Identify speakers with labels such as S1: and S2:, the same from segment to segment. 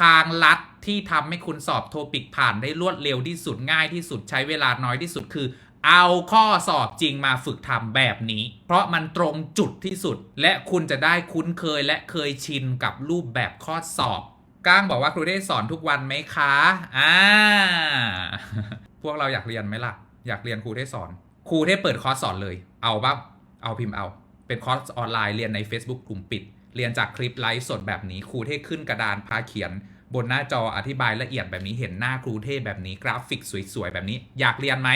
S1: ทางลัดที่ทำให้คุณสอบโทปิกผ่านได้รวดเร็วที่สุดง่ายที่สุดใช้เวลาน้อยที่สุดคือ เอาข้อสอบจริงมาฝึกทำแบบนี้ เพราะมันตรงจุดที่สุด และคุณจะได้คุ้นเคยและเคยชินกับรูปแบบข้อสอบก้างบอกว่าครูได้สอนทุกวันไหมคะอ่าพวกเราอยากเรียนไหมล่ะ อยากเรียนครูได้สอน ครูได้เปิดคอร์สสอนเลย เอาบ้าเอาพิมพ์เอา เป็นคอร์สออนไลน์เรียนใน Facebook กลุ่มปิด เรียนจากคลิปไลฟ์สดแบบนี้ครูเท่ขึ้นกระดานพาเขียน บนหน้าจออธิบายละเอียดแบบนี้เห็นหน้าครูเท่แบบนี้กราฟิกสวยๆแบบนี้ อยากเรียนไหม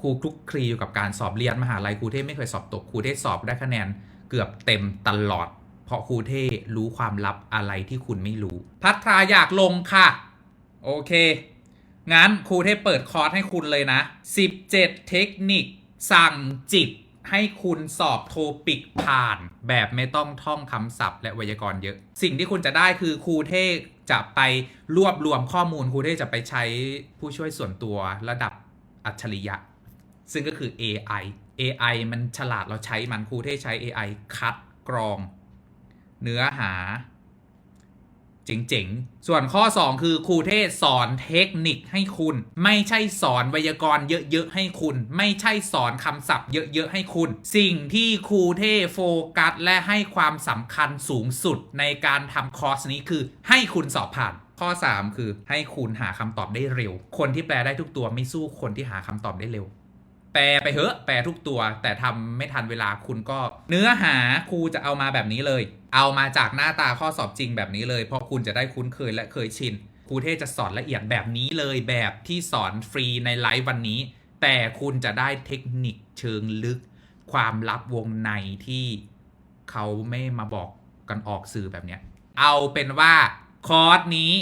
S1: ครูคลุกคลีอยู่กับการสอบเรียนมหาลัยครูเท่ไม่เคยสอบตกครูเท่สอบได้คะแนนเกือบเต็มตลอด เพราะครูเท่รู้ความลับอะไรที่คุณไม่รู้ พัทราอยากลงค่ะ โอเคงั้นครูเทพเปิดคอร์สให้คุณเลยนะ 17 เทคนิคสั่งจิต ให้คุณสอบโทปิกผ่าน แบบไม่ต้องท่องคำศัพท์และไวยากรณ์เยอะ สิ่งที่คุณจะได้คือครูเทพจะไปรวบรวมข้อมูลครูเทพจะไปใช้ผู้ช่วยส่วนตัวระดับอัจฉริยะ ซึ่งก็คือ AI AI มันฉลาดเราใช้มันครูเทพใช้ AI คัดกรอง เนื้อหา เจ๋งๆ ส่วนข้อ 2 คือครูเทศสอนเทคนิคให้คุณ ไม่ใช่สอนไวยากรณ์เยอะๆให้คุณ ไม่ใช่สอนคำศัพท์เยอะๆให้คุณ สิ่งที่ครูเทศโฟกัส และให้ความสำคัญสูงสุดในการทำคอร์สนี้คือให้คุณสอบผ่านข้อ 3 คือให้คุณหาคำตอบได้เร็ว คนที่แปลได้ทุกตัวไม่สู้คนที่หาคำตอบได้เร็ว แปลไปเหอะ แปลทุกตัว แต่ทำไม่ทันเวลาคุณก็ เนื้อหาครูจะเอามาแบบนี้เลย เอามาจากหน้าตาข้อสอบจริงแบบนี้เลย เพราะคุณจะได้คุ้นเคยและเคยชินครูเทศจะสอนละเอียดแบบนี้เลยแบบที่สอนฟรีในไลฟ์วันนี้ แต่คุณจะได้เทคนิคเชิงลึก ความลับวงในที่เขาไม่มาบอกกันออกสื่อแบบเนี้ยเอาเป็นว่าคอร์สนี้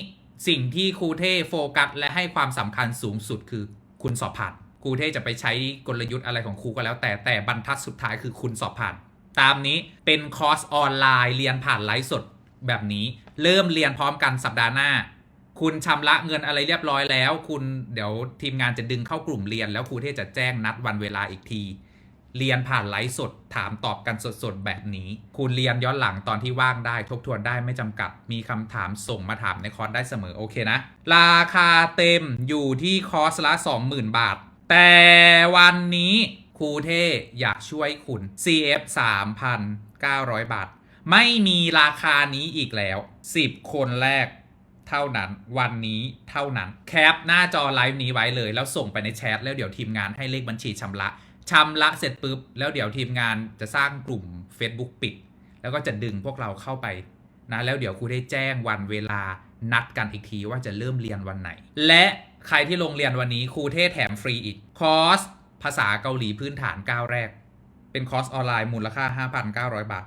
S1: สิ่งที่ครูเทโฟกัสและให้ความสำคัญสูงสุดคือคุณสอบผ่าน ครูเทจะไปใช้กลยุทธ์อะไรของครูก็แล้ว แต่แต่บรรทัดสุดท้ายคือคุณสอบผ่าน ตามนี้เป็นคอร์สออนไลน์เรียนผ่านไลฟ์สดแบบนี้ เริ่มเรียนพร้อมกันสัปดาห์หน้า คุณชำระเงินอะไรเรียบร้อยแล้ว คุณเดี๋ยวทีมงานจะดึงเข้ากลุ่มเรียน แล้วครูเทจะแจ้งนัดวันเวลาอีกที เรียนผ่านไลฟ์สดถามตอบกันสดๆแบบนี้ คุณเรียนย้อนหลังตอนที่ว่างได้ ทบทวนได้ไม่จำกัด มีคำถามส่งมาถามในคอร์สได้เสมอโอเคนะ ราคาเต็มอยู่ที่คอร์สละ20,000 บาท แต่วันนี้ครูเท่อยากช่วยคุณ CF 3,900 บาท ไม่มีราคานี้อีกแล้ว 10 คนแรกเท่านั้น วันนี้เท่านั้น แคปหน้าจอไลฟ์นี้ไว้เลย แล้วส่งไปในแชทแล้วเดี๋ยวทีมงานให้เลขบัญชีชำระชำระเสร็จปุ๊บ แล้วเดี๋ยวทีมงานจะสร้างกลุ่ม Facebook ปิด แล้วก็จะดึงพวกเราเข้าไปนะแล้วเดี๋ยวครูได้แจ้งวันเวลานัดกันอีกทีว่าจะเริ่มเรียนวันไหน และ ใครที่ลงเรียนวันนี้ครูเทศแถมฟรีอีก คอร์ส ภาษาเกาหลีพื้นฐานก้าวแรก เป็นคอร์สออนไลน์มูลค่า 5,900 บาท